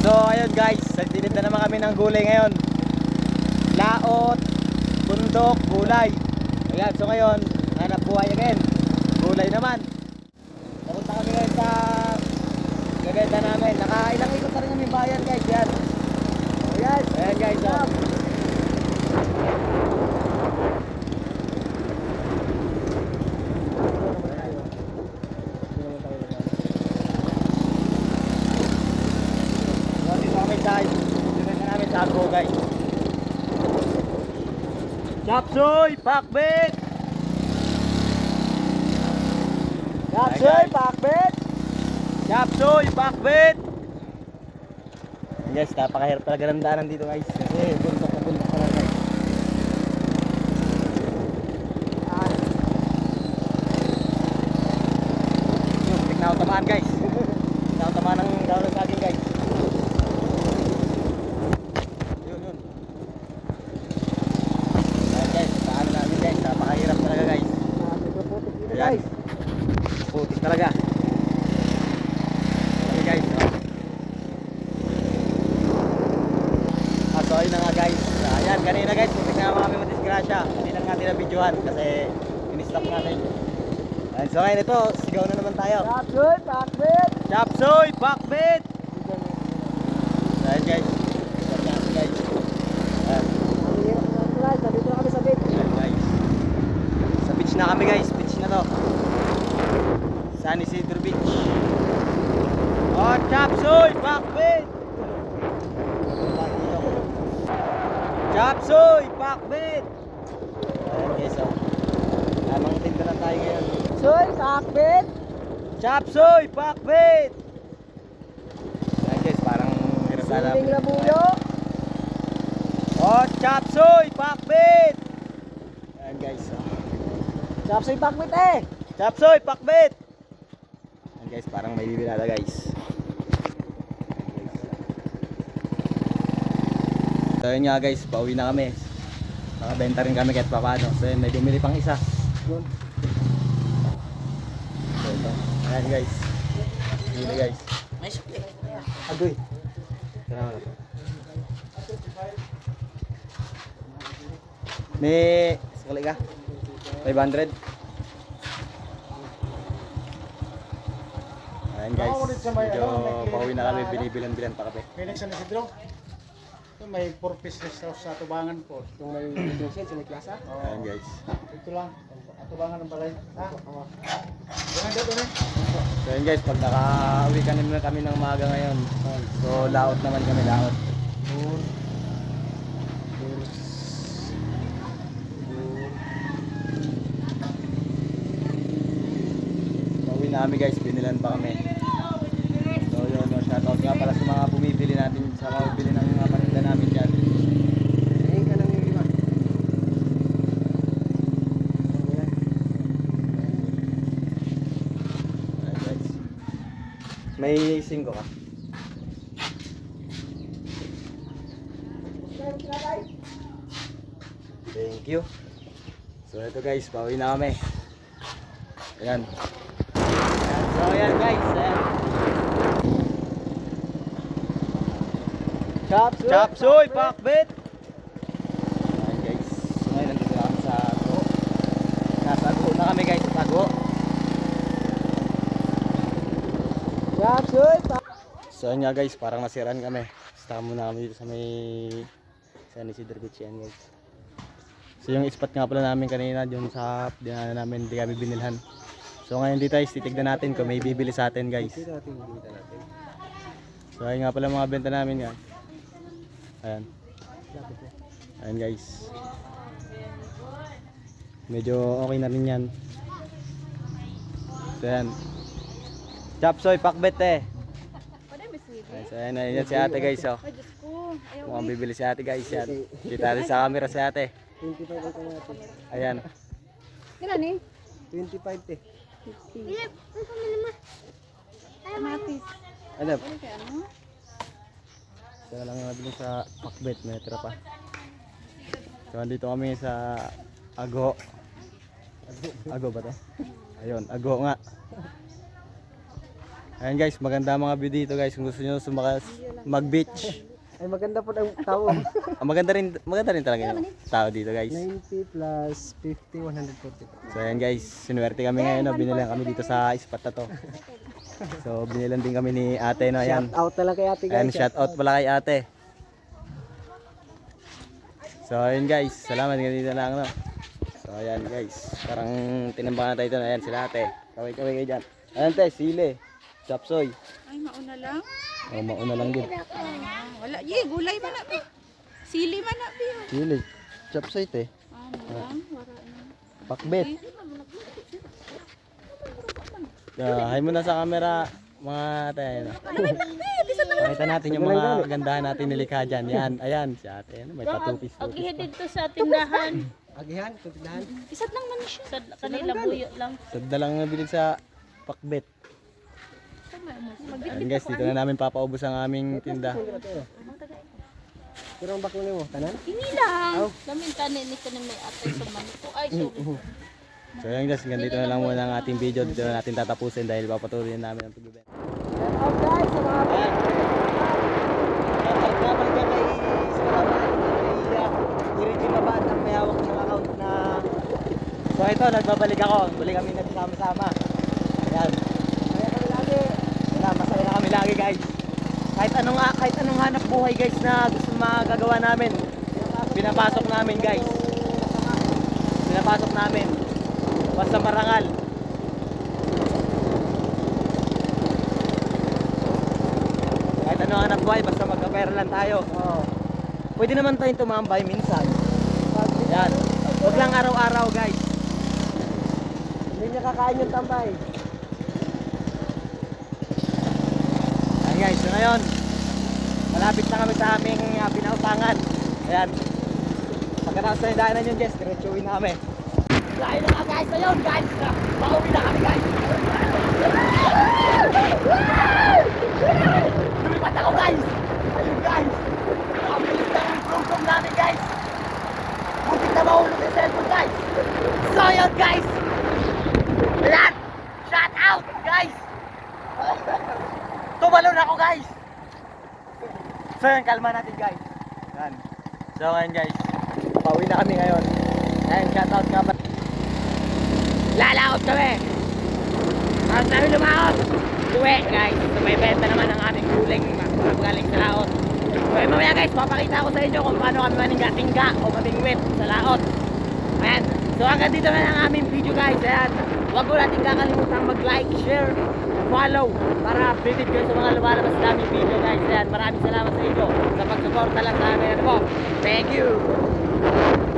So ayun guys, nagtinid na naman kami ng gulay ngayon. Laot, bundok, gulay. Ayan, so ngayon, hanap buhay again. Gulay naman. Papunta kami ngayon sa gaganda namin. Nakailang ikot na rin kami bayan guys. Yan. Ayan. Ayan guys. Oh. Sa dito na namin sa Agro guys. Chapsoy, pakbet! Chapsoy, pakbet! Chapsoy, pakbet! Yes, napakahirap talaga ng daanan dito guys. Kasi bundok na bundok talaga guys. Ah. Yun, tignan ako tamaan guys. Tignan ako tamaan ng daw ng saging guys. Yun, yun. Ayan guys, paano namin guys. Napakahirap talaga guys. Ayan. Putik talaga. Okay guys. Oh. Ah, so ayun na nga guys. Ayan, kanina guys, putik na naman kami madisgrasya. Natin na-videohan kasi in-stop natin. Ayan, so ngayon ito, sigaw na naman tayo. Chapsoy, pakbet! Chapsoy, bakbit! Ayan guys. Ayan na, guys. Ayan. Na kami sa beach. Ayan guys. Sa beach na kami guys. Beach na to. San Isidro Beach. Oh, Chapsoy, bakbit! Chapsoy, bakbit! Ayan guys, oh. Tinda na tayo ngayon. Soy, pakbet! Chapsoy, bakbit! Ayan guys, parang hirap na Siling labuyo! Oh, Chapsoy, pakbit! Ayan guys, oh. Chapsoy, pakbet eh! Chapsoy, pakbit! Ayan guys, parang may bibinada guys. So yun nga guys, pauwi na kami. Nakabenta rin kami kahit papano. So yun, may bumili pang isa. Yun. Ayan guys. Bili guys. May supli. Agoy. Tara wala. May sakali ka? 500? Ayan guys. Medyo pauwi na kami. Binibilan-bilan pa kami. Phoenix San Isidro. Ito may 4 piece rest house sa Tubangan po. Yung may detention sa may. Oh, Ayan guys. ito lang. Tubangan ng balay. Ha? Ganun dito eh. So yun guys, pag nakauwi ka naman kami ng maaga ngayon. So laot naman kami, laot. Four. Pauwi na kami guys, binilan pa kami. So yun, no, shoutout nga pala sa mga bumibili natin, sa mga bumibili ng mga paninda namin dyan. Ayun ka lang yung lima. Ayan guys. May 5 ka. Thank you. So ito guys, pauwi na kami. Ayan. So ayan guys, ayan. Chapsoy! Chapsoy, pakbit! Ayan guys, so ngayon nandito na kami sa Ago. Nasa Ago na kami guys, sa Ago. Pak- So yun nga guys, parang nasiran kami. Stop muna kami dito sa may San Isidro Beach yan guys. So yung spot nga pala namin kanina, yung sa dinaanan namin, hindi kami binilhan. So ngayon dito guys, titignan natin kung may bibili sa atin guys. So ayun nga pala mga benta namin yan. Ayan. Ayan guys. Medyo okay na rin yan. So ayan. Chapsoy, pakbet eh. Ayan, so ayan, ayan si ate guys oh. Ay, Diyos ko. Ayaw. Mukhang bibili si ate guys yan. Kita natin sa camera si ate. 25 ang. Ayan. Kailan eh? 25 te. Philip, ang pamili mo. Kamatis. Ano? Ano kaya lang nabili sa pakbet, may tira pa. So andito kami sa Ago. Ago ba to? Ayun, Ago nga. Ayan guys, maganda mga view dito guys. Kung gusto nyo sumakas mag-beach. Ay maganda po ang tao. Ah, maganda rin maganda rin talaga yung tao dito guys. 90 plus 50, 140. So ayan guys, sinuwerte kami ngayon. No? Binilan kami dito sa spot na to. So binilan din kami ni ate no. Ayan. Shout out na lang kay ate guys. Ayan, shout out pala kay ate. So ayun guys, salamat ganito lang no. So ayan guys, parang tinambangan tayo ito. Ayan sila ate. Kaway kaway kayo dyan. Ayan te, sile. Chapsoy. Ay, mauna lang. Oh, mauna lang din. Ah, wala. Ye, gulay man na. Sili man na, Bi. Sile. Chapsoy te. Ah, lang. Wala na. Pakbet. Uh, hi muna sa camera mga ate. Ano. Pakita natin yung mga kagandahan natin nilikha dyan. Yan, ayan. Si ate. Ano, may patupis. Ag dito sa tindahan. Agihan, tutigdahan. Isat lang man siya. Sa kanila buyo lang. Sadda lang nabilig sa pakbet. Ayan guys, dito na namin papaubos ang aming tinda. Pero ang baklo mo, tanan? Ini lang. Lamin kanin ni kanin may atay sa maniko. Ay, sorry. So ayan guys, ganito na lang muna ang ating video. Dito na natin tatapusin dahil papatuloy na namin ang pagbibenta. Shout out guys sa mga So ito, nagbabalik ako. Muli kami nagsama-sama. Ayan. Kaya kami lagi. Wala, masaya na kami lagi guys. Kahit anong, kahit anong hanap buhay guys na gusto magagawa namin. Pinapasok namin guys. Pinapasok namin. Basta marangal. Kahit anong hanap buhay, basta magkapera lang tayo. Oo. Pwede naman tayong tumambay minsan. Yan. Huwag lang araw-araw guys. Hindi niya kakain yung tambay. Guys, so ngayon, malapit na kami sa aming uh, pinautangan. Ayan. Pagkatapos na daanan yun, Jess, diretsuin na kami. Layo na guys, ayun guys, pauwi na guys. Lumipat ako guys. Ayun guys. Ang bilis na ng program namin guys. Butit na mahulog yung cellphone guys. So guys. Ayan. Shout out guys. Tumalon ako guys. So yun, kalma natin guys. Yan. So ngayon guys, pauwi na kami ngayon. Ayan, shoutout nga ba. Lalaot kami. Tapos namin lumaot. Uwi guys. So may benta naman ang aming guling galing sa laot. So yun, mamaya guys, papakita ko sa inyo kung paano kami maningga-tingga o mamingwit sa laot. Ayan. So hanggang dito na ang aming video guys. Ayan. Huwag mo natin kakalimutan mag-like, share, follow para updated kayo sa mga lumalabas namin video guys. Ayan, maraming salamat sa inyo sa pagsuporta lang sa amin. Ano po? Thank you!